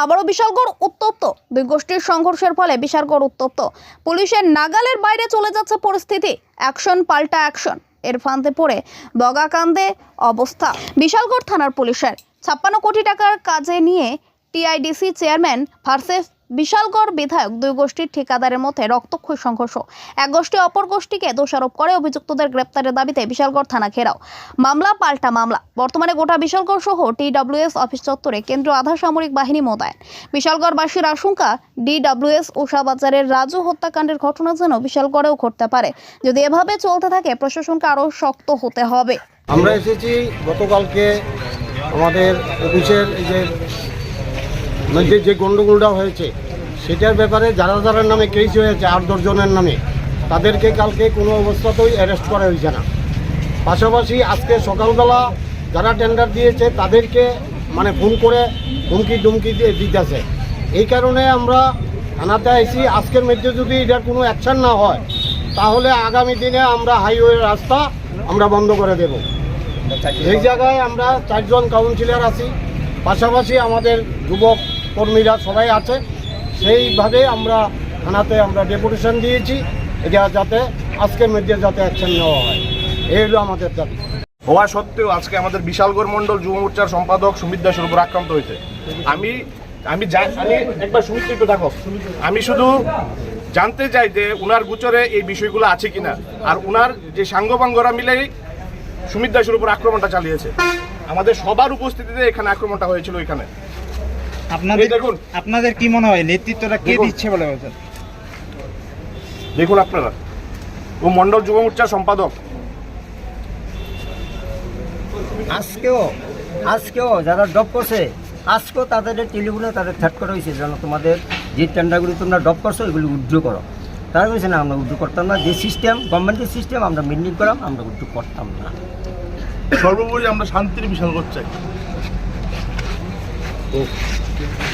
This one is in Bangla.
আবারও বিশালগড় উত্তপ্ত। দুই গোষ্ঠীর সংঘর্ষের ফলে বিশালগড় উত্তপ্ত। পুলিশের নাগালের বাইরে চলে যাচ্ছে পরিস্থিতি। অ্যাকশন পাল্টা অ্যাকশন। এর ফান্দে পড়ে বগাকান্দে অবস্থা। বিশালগড় থানার পুলিশের ছাপ্পান্ন কোটি টাকার কাজে নিয়ে টিআইডিসি চেয়ারম্যান ভার্সেস বিশালগড় বিধায়ক দুই গোষ্ঠীর ঠিকাদারের মধ্যে রক্তক্ষয়ী সংঘর্ষ। এক গোষ্ঠী অপর গোষ্ঠীকে দোষারোপ করে অভিযুক্তদের গ্রেপ্তারের দাবিতে বিশালগড় থানা ঘেরাও। মামলা পাল্টা মামলা। বর্তমানে গোটা বিশালগড় সহ টিডব্লিউএস অফিস চত্বরে কেন্দ্রীয় আধা সামরিক বাহিনী মোতায়েন। বিশালগড়বাসীর আশঙ্কা, ডিডব্লিউএস উষাবাজারের রাজু হত্যাকাণ্ডের ঘটনা যেন বিশালগড়েও ঘটতে পারে। যদি এভাবে চলতে থাকে, প্রশাসনকে আরও শক্ত হতে হবে। আমরা এসেছি গতকালকে আমাদের অফিসের যে যে গণ্ডগোলটা হয়েছে সেটার ব্যাপারে যারা যারা নামে কেস হয়েছে আট দশজনের নামে। তাদেরকে কালকে কোনো অবস্থাতেই অ্যারেস্ট করা হয়েছে না। পাশাপাশি আজকে সকালবেলা যারা টেন্ডার দিয়েছে, তাদেরকে মানে ফোন করে হুমকি দিয়ে দিতেছে। এই কারণে আমরা থানাতে আইছি, আজকের মধ্যে যদি এটার কোনো অ্যাকশন না হয়, তাহলে আগামী দিনে আমরা হাইওয়ে রাস্তা আমরা বন্ধ করে দেব। এই জায়গায় আমরা চারজন কাউন্সিলর আছি, পাশাপাশি আমাদের যুবক কর্মীরা সবাই আছে। সেইভাবে আমরা থানাতে আমরা ডেপুটেশন দিয়েছি। এটা যাতে আজকের মধ্যে যাতে অ্যাকশন নেওয়া হয়। এই হলো আমাদের দাবি। হওয়া সত্ত্বেও আজকে আমাদের বিশালগড় মণ্ডল যুব মোর্চার সম্পাদক সুমিত দাসের উপর আক্রান্ত হয়েছে। আমি আমি আমি একবার সুমিত একটু দেখো। আমি শুধু জানতে চাই যে উনার গুচরে এই বিষয়গুলো আছে কিনা। আর উনার যে সাঙ্গপাঙ্গরা মিলেই সুমিত দাসের উপর আক্রমণটা চালিয়েছে। আমাদের সবার উপস্থিতিতে এখানে আক্রমণটা হয়েছিল এখানে। আপনাদের দেখুন। আপনাদের কি মনে হয় নেতৃত্বটা কে দিচ্ছে বলে বলছেন দেখুন আপনারা। ও মণ্ডল যুব মোর্চার সম্পাদক। আজকেও আজকেও যারা ডপ করছে আজকেও তাদের টেলিফোনে তাদের থ্যাট করা হয়েছে যেন তোমাদের যে টেন্ডারগুলি তোমরা ডপ করছ এগুলি উইথড্র করো। তারা বলছে না আমরা উইথড্র করতাম না। যে সিস্টেম গভর্নমেন্টের সিস্টেম আমরা মেনটেন করাম আমরা উইথড্র করতাম না। সর্বোপরি আমরা শান্তির বিশাল করতে চাই Thank you.